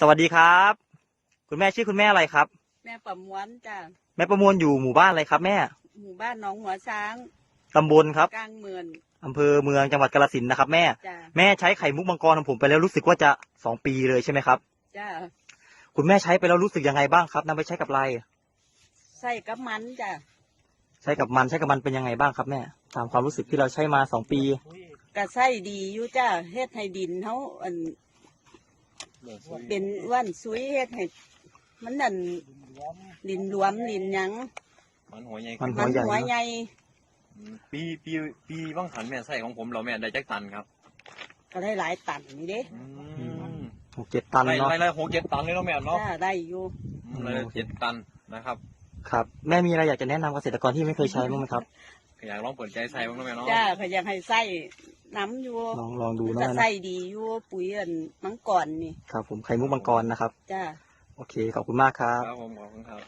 สวัสดีครับ คุณแม่ชื่อคุณแม่อะไรครับ แม่ประมวลจ้ะแม่ประมวลอยู่หมู่บ้านอะไรครับแม่ หมู่บ้านหน้องหัวช้างตำบลครับกลางเมืองอำเภอเมืองจังหวัดกาฬสินธุ์นะครับ แม่ จ้ะแม่ใช้ไข่มุกมังกรของผมไปแล้วรู้สึกว่าจะสองปีเลยใช่ไหมครับ จ้ะคุณแม่ใช้ไปแล้วรู้สึกยังไงบ้างครับนำไปใช้กับอะไรใส่กับมันจ้ะใช้กับมันใช้กับมันเป็นยังไงบ้างครับแม่ตามความรู้สึกที่เราใช้มาสองปีก็ใส่ดีอยู่จ้ะเฮ็ดให้ดินเขาอัน เป็นอ้วันซุยเฮ็ดให้มันนั่นดินหลวมดินหยังมันหัวใหญ่มันมันหัหัววใหญ่ใหญ่อืมปีปีปีบ้างขันแม่ใส่ของผมเราแม่ได้จักตันครับ ก็ได้หลายตันนี่เด้อืมหกเจ็ดตันไล่เนาะไล่ไล่หกเจ็ดตันเลยเนาะแม่เนาะจ้ะได้อยู่อืมไล่ไล่เจ็ดตันนะครับ ครับ แม่มีอะไรอยากจะแนะนำเกษตรกรที่ไม่เคยใช้บ้างไหมครับอยากลองเปิดใจใส่บ้างเนาะแม่เนาะจ้ะก็ยังให้ใส่ น้ำอยู่ลองลองดูก็นะแม่ใส่นะดีอยู่ปุ๋ยอันมังกรนี่ครับผมไข่มุกมังกรนะครับ จ้ะโอเค ขอบคุณมากครับ ครับผมขอบคุณครับ